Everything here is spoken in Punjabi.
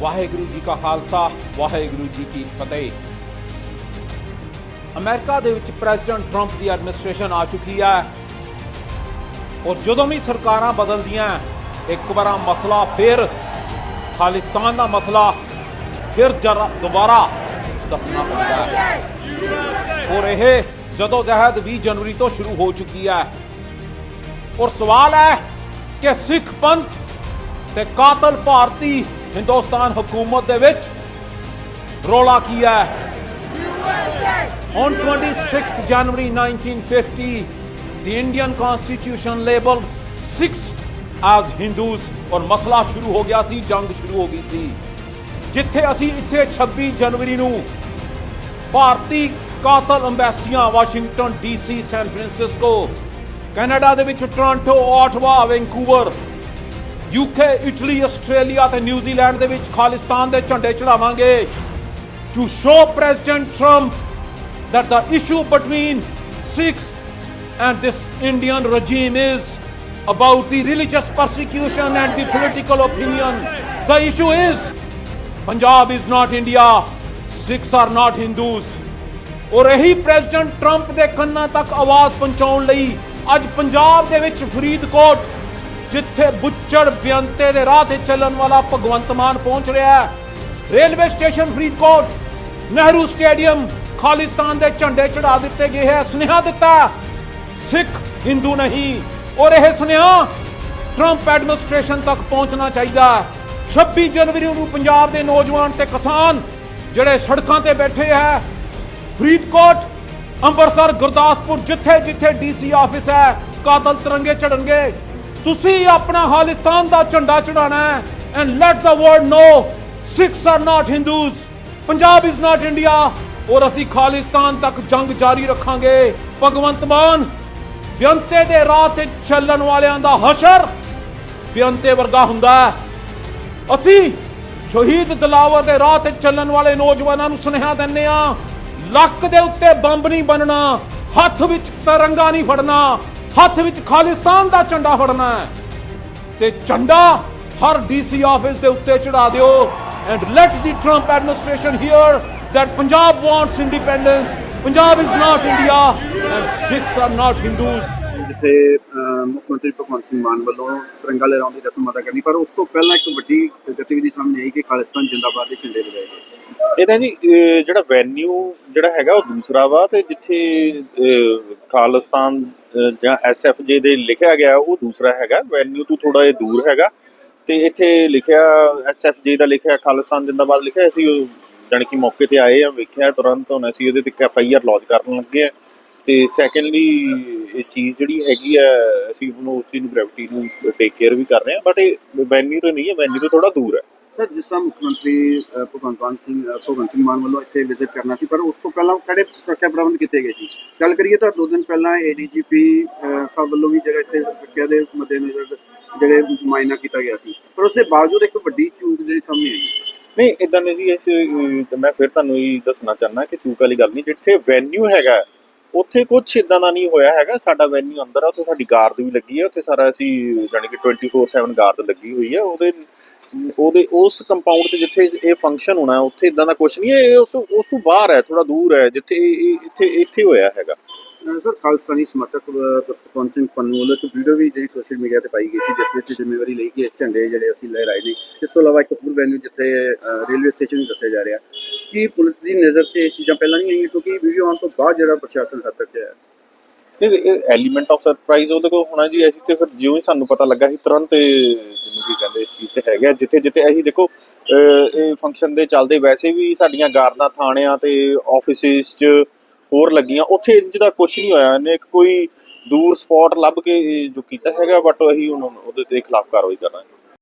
ਵਾਹਿਗੁਰੂ ਜੀ ਕਾ ਖਾਲਸਾ, ਵਾਹਿਗੁਰੂ ਜੀ ਕੀ ਫਤਿਹ। ਅਮਰੀਕਾ ਦੇ ਵਿੱਚ ਪ੍ਰੈਜ਼ੀਡੈਂਟ ਟਰੰਪ ਦੀ ਐਡਮਿਨਿਸਟ੍ਰੇਸ਼ਨ ਆ ਚੁੱਕੀ ਹੈ। ਔਰ ਜਦੋਂ ਵੀ ਸਰਕਾਰਾਂ ਬਦਲਦੀਆਂ, ਇੱਕ ਵਾਰਾ ਮਸਲਾ ਫਿਰ ਖਾਲਿਸਤਾਨ ਦਾ ਮਸਲਾ, ਫਿਰ ਦੁਬਾਰਾ ਦੱਸਣਾ ਪੈਂਦਾ ਹੈ। ਔਰ ਇਹ ਜਦੋਂ ਜਹਿਦ 20 ਜਨਵਰੀ ਤੋਂ ਸ਼ੁਰੂ ਹੋ ਚੁੱਕੀ ਹੈ। ਔਰ ਸਵਾਲ ਹੈ ਕਿ ਸਿੱਖ ਪੰਥ ਤੇ ਕਾਤਲ ਭਾਰਤੀ ਹਿੰਦੁਸਤਾਨ ਹਕੂਮਤ ਦੇ ਵਿੱਚ ਰੋਲਾ ਕੀ ਹੈ? On 26th January 1950, the Indian Constitution labeled six as Hindus ਔਰ ਮਸਲਾ ਸ਼ੁਰੂ ਹੋ ਗਿਆ ਸੀ ਜੰਗ ਸ਼ੁਰੂ ਹੋ ਗਈ ਸੀ ਜਿੱਥੇ ਅਸੀਂ ਇੱਥੇ 26 ਜਨਵਰੀ ਨੂੰ ਭਾਰਤੀ ਕਾਤਲ ਅੰਬੈਸੀਆਂ Washington DC San Francisco Canada ਦੇ ਵਿੱਚ Toronto Ottawa Vancouver UK Italy Australia ਤੇ ਨਿਊਜ਼ੀਲੈਂਡ ਦੇ ਵਿੱਚ ਖਾਲਿਸਤਾਨ ਦੇ ਝੰਡੇ ਚੜਾਵਾਂਗੇ to show President Trump that the issue between Sikhs and this Indian regime is about the religious persecution and the political opinion. The issue is Punjab is not India, Sikhs are not Hindus. ਔਰ ਇਹੀ ਪ੍ਰੈਜ਼ੀਡੈਂਟ ਟਰੰਪ ਦੇ ਕੰਨਾਂ ਤੱਕ ਆਵਾਜ਼ ਪਹੁੰਚਾਉਣ ਲਈ ਅੱਜ ਪੰਜਾਬ ਦੇ ਵਿੱਚ ਫਰੀਦਕੋਟ ਜਿੱਥੇ ਬੁੱਚੜ ਬਿਆੰਤੇ ਦੇ ਰਾਹ ਤੇ ਚੱਲਣ ਵਾਲਾ ਭਗਵੰਤ ਮਾਨ ਪਹੁੰਚ ਰਿਹਾ ਹੈ। Railway station Faridkot, Nehru stadium Khalistan ਦੇ ਝੰਡੇ ਚੜਾ ਦਿੱਤੇ ਗਏ ਹੈ। ਸੁਨੇਹਾ ਦਿੱਤਾ, ਸਿੱਖ, ਹਿੰਦੂ ਨਹੀਂ। ਔਰ ਇਹ ਸੁਨੇਹਾ ਟਰੰਪ ਐਡਮਿਨਿਸਟ੍ਰੇਸ਼ਨ ਤੱਕ ਪਹੁੰਚਣਾ ਚਾਹੀਦਾ ਹੈ। 26 ਜਨਵਰੀ ਨੂੰ ਪੰਜਾਬ ਦੇ ਨੌਜਵਾਨ ਤੇ ਕਿਸਾਨ ਜਿਹੜੇ ਸੜਕਾਂ ਤੇ ਬੈਠੇ ਹੈ, ਫਰੀਦਕੋਟ, ਅੰਮ੍ਰਿਤਸਰ, ਗੁਰਦਾਸਪੁਰ ਜਿੱਥੇ ਜਿੱਥੇ ਡੀਸੀ ਆਫਿਸ ਹੈ, ਕਾਤਲ ਤਿਰੰਗੇ ਚੜਨਗੇ ਤੁਸੀਂ ਆਪਣਾ ਖਾਲਿਸਤਾਨ ਦਾ ਝੰਡਾ ਚੜਾਣਾ ਹੈ and let the world know Sikhs are not Hindus Punjab is not India ਔਰ ਅਸੀਂ ਖਾਲਿਸਤਾਨ ਤੱਕ ਜੰਗ ਜਾਰੀ ਰੱਖਾਂਗੇ। ਭਗਵੰਤ ਮਾਨ, ਬਿਅੰਤੇ ਦੇ ਰਾਹ ਤੇ ਚੱਲਣ ਵਾਲਿਆਂ ਦਾ ਹਸ਼ਰ ਬਿਅੰਤੇ ਵਰਗਾ ਹੁੰਦਾ ਹੈ। ਅਸੀਂ ਸ਼ਹੀਦ ਦਿਲਾਵਰ ਦੇ ਰਾਹ ਤੇ ਚੱਲਣ ਵਾਲੇ ਨੌਜਵਾਨਾਂ ਨੂੰ ਸੁਨੇਹਾ ਦਿੰਨੇ ਆ ਲੱਕ ਦੇ ਉੱਤੇ ਬੰਬ ਨਹੀਂ ਬਣਨਾ ਹੱਥ ਵਿੱਚ ਤਿਰੰਗਾ ਨਹੀਂ ਫੜਨਾ ਹੱਥ ਵਿੱਚ ਖਾਲਿਸਤਾਨ ਦਾ ਝੰਡਾ ਫੜਨਾ ਹੈ। ਤੇ ਝੰਡਾ ਹਰ ਡੀਸੀ ਆਫਿਸ ਦੇ ਉੱਤੇ ਚੜਾ ਦਿਓ। And let the Trump administration hear that Punjab wants independence Punjab is not India and Sikhs are not Hindus ਜਿੱਥੇ ਮੁੱਖ ਮੰਤਰੀ ਭਗਵੰਤ ਸਿੰਘ ਮਾਨ ਵੱਲੋਂ ਤਿਰੰਗਾ ਲਹਿਰਾਉਣ ਦੀ ਰਸਮ ਅਦਾ ਕਰਨੀ ਪਰ ਉਸ ਤੋਂ ਪਹਿਲਾਂ ਇੱਕ ਵੱਡੀ ਗਤੀਵਿਧੀ ਸਾਹਮਣੇ ਆਈ ਕਿ ਖਾਲਿਸਤਾਨ ਜਿੰਦਾਬਾਦ ਦੇ ਝੰਡੇ ਲਗਾਏ ਗਏ। ਇਹਦਾ ਜੀ ਜਿਹੜਾ ਵੈਨਿਊ ਜਿਹੜਾ ਹੈਗਾ ਉਹ ਦੂਸਰਾ ਵਾ ਤੇ ਜਿੱਥੇ ਖਾਲਿਸਤਾਨ ਜਾਂ ਐਸਐਫਜੇ ਦੇ ਲਿਖਿਆ ਗਿਆ, ਉਹ ਦੂਸਰਾ ਹੈਗਾ, ਵੈਨਿਊ ਤੋਂ ਥੋੜਾ ਜਿਹਾ ਦੂਰ ਹੈਗਾ। ਤੇ ਇੱਥੇ ਲਿਖਿਆ ਐਸਐਫਜੇ ਦਾ ਲਿਖਿਆ, ਖਾਲਿਸਤਾਨ ਜਿੰਦਾਬਾਦ ਲਿਖਿਆ, ਅਸੀਂ ਉਹ ਜਾਣੀ ਕਿ ਮੌਕੇ ਤੇ ਆਏ ਆ, ਵੇਖਿਆ, ਤੁਰੰਤ ਹੁਣ ਅਸੀਂ ਉਹਦੇ ਤੇ ਐਫਆਈਆਰ ਲੌਂਚ ਕਰਨ ਲੱਗੇ ਆ। ਤੇ ਸੈਕੰਡਲੀ ਇਹ ਚੀਜ਼ ਜਿਹੜੀ ਹੈਗੀ ਆ, ਅਸੀਂ ਉਹਨੂੰ ਉਸ ਚੀਜ਼ ਨੂੰ ਗ੍ਰੈਵਿਟੀ ਨੂੰ ਟੇਕ ਕੇਅਰ ਵੀ ਕਰ ਰਹੇ ਆ ਬਟ ਇਹ ਵੈਨਿਊ ਤੋਂ ਨਹੀਂ ਹੈ, ਵੈਨਿਊ ਤੋਂ ਥੋੜਾ ਦੂਰ ਹੈ। ਸਰ ਜਿਸ ਤਰ੍ਹਾਂ ਮੁੱਖ ਮੰਤਰੀ ਅਹ, ਭਗਵੰਤ ਮਾਨ ਸਿੰਘ ਅਹ, ਭਗਵੰਤ ਸਿੰਘ ਮਾਨ ਵੱਲੋਂ ਇੱਥੇ ਵਿਜ਼ਿਟ ਕਰਨਾ ਸੀ ਪਰ ਉਸ ਤੋਂ ਪਹਿਲਾਂ ਕਿਹੜੇ ਸੁਰੱਖਿਆ ਪ੍ਰਬੰਧ ਕੀਤੇ ਗਏ ਸੀ? ਗੱਲ ਕਰੀਏ ਤਾਂ ਦੋ ਦਿਨ ਪਹਿਲਾਂ ਏਡੀਜੀਪੀ ਸਾਹਿਬ ਵੱਲੋਂ ਵੀ ਜਿਹੜਾ ਇੱਥੇ ਸੁਰੱਖਿਆ ਦੇ ਮੱਦੇਨਜ਼ਰ ਜਿਹੜੇ ਮੁਆਇਨਾ ਕੀਤਾ ਗਿਆ ਸੀ। ਪਰ ਉਸ ਦੇ ਬਾਵਜੂਦ ਇੱਕ ਵੱਡੀ ਚੂਕ ਜਿਹੜੀ ਸਾਹਮਣੇ ਆਈ। ਨਹੀਂ ਇਦਾਂ ਨਹੀਂ ਜੀ ਇਸ ਅਹ, ਤੇ ਮੈਂ ਫਿਰ ਤੁਹਾਨੂੰ ਇਹ ਦੱਸਣਾ ਚਾਹੁੰਦਾ ਕਿ ਚੂਕ ਵਾਲੀ ਗੱਲ ਨਹੀਂ ਜਿੱਥੇ ਵੈਨਿਊ ਹੈਗਾ ਉੱਥੇ ਕੁਝ ਇਦਾਂ ਦਾ ਨਹੀਂ ਹੋਇਆ ਹੈਗਾ। ਸਾਡਾ ਵੈਨਿਊ ਅੰਦਰ ਆ ਉੱਥੇ ਸਾਡੀ ਗਾਰਡ ਵੀ ਲੱਗੀ ਹੈ ਉੱਥੇ ਸਾਰਾ ਅਸੀਂ ਜਾਣੀ ਕਿ 24/7 ਗਾਰਡ ਲੱਗੀ ਹੋਈ ਹੈ ਉਹਦੇ ਉਹਦੇ ਉਸ ਕੰਪਾਊਂਡ 'ਚ ਜਿੱਥੇ ਇਹ ਫੰਕਸ਼ਨ ਹੋਣਾ ਉੱਥੇ ਇਦਾਂ ਦਾ ਕੁਝ ਨਹੀਂ ਹੈ ਇਹ ਉਸ ਉਸ ਤੋਂ ਬਾਹਰ ਹੈ ਥੋੜਾ ਦੂਰ ਹੈ ਜਿੱਥੇ ਇੱਥੇ ਇੱਥੇ ਹੋਇਆ ਹੈਗਾ। ਸਰ ਖਾਲਸਾਨੀ ਸਮਰਥਕ ਅਹ, ਭਗਵੰਤ ਸਿੰਘ ਪੰਨੂ ਵੱਲੋਂ ਇੱਕ ਵੀਡੀਓ ਵੀ ਜਿਹੜੀ ਸੋਸ਼ਲ ਮੀਡੀਆ ਤੇ ਪਾਈ ਗਈ ਸੀ ਜਿਸ ਵਿੱਚ ਜ਼ਿੰਮੇਵਾਰੀ ਲਈ ਕਿ ਝੰਡੇ ਜਿਹੜੇ ਅਸੀਂ ਲਹਿਰਾਏ ਨੇ ਇਸ ਤੋਂ ਇਲਾਵਾ ਇੱਕ ਹੋਰ ਵੈਨਿਊ ਜਿੱਥੇ ਰੇਲਵੇ ਸਟੇਸ਼ਨ ਵੀ ਦੱਸਿਆ ਜਾ ਰਿਹਾ ਕਿ ਪੁਲਿਸ ਦੀ ਨਜ਼ਰ 'ਚ ਇਹ ਚੀਜ਼ਾਂ ਪਹਿਲਾਂ ਨਹੀਂ ਆਈਆਂ ਕਿਉਂਕਿ ਵੀਡੀਓ ਆਉਣ ਤੋਂ ਬਾਅਦ ਜਿਹੜਾ ਪ੍ਰਸ਼ਾਸਨ ਹੱਦ ਤੱਕ ਹੈ। ਨਹੀਂ ਇਹ ਐਲੀਮੈਂਟ ਆਫ ਸਰਪ੍ਰਾਈਜ਼ ਉਹਦੇ ਕੋਲ ਹੋਣਾ ਜੀ ਅਸੀਂ ਤੇ ਫਿਰ ਜਿਉਂ ਹੀ ਸਾਨੂੰ ਪਤਾ ਲੱਗਾ ਸੀ ਤੁਰੰਤ ਕੀ ਕਹਿੰਦੇ ਇਸ ਚੀਜ਼ 'ਚ ਹੈਗਾ ਜਿੱਥੇ ਜਿੱਥੇ ਅਸੀਂ ਦੇਖੋ ਅਹ, ਇਹ ਫੰਕਸ਼ਨ ਦੇ ਚੱਲਦੇ ਵੈਸੇ ਵੀ ਸਾਡੀਆਂ ਗਾਰਦਾਂ ਥਾਣਿਆਂ ਤੇ ਆਫਿਸਿਸ 'ਚ ਹੋਰ ਲੱਗੀਆਂ। ਉੱਥੇ ਇੰਜ ਦਾ ਕੁਝ ਨਹੀਂ ਹੋਇਆ। ਇਹਨੇ ਇੱਕ ਕੋਈ ਦੂਰ ਸਪੌਟ ਲੱਭ ਕੇ ਜੋ ਕੀਤਾ ਹੈਗਾ ਬਟ ਅਸੀਂ ਹੁਣ ਉਹਦੇ ਤੇ ਖਿਲਾਫ ਕਾਰਵਾਈ ਕਰਾਂਗੇ।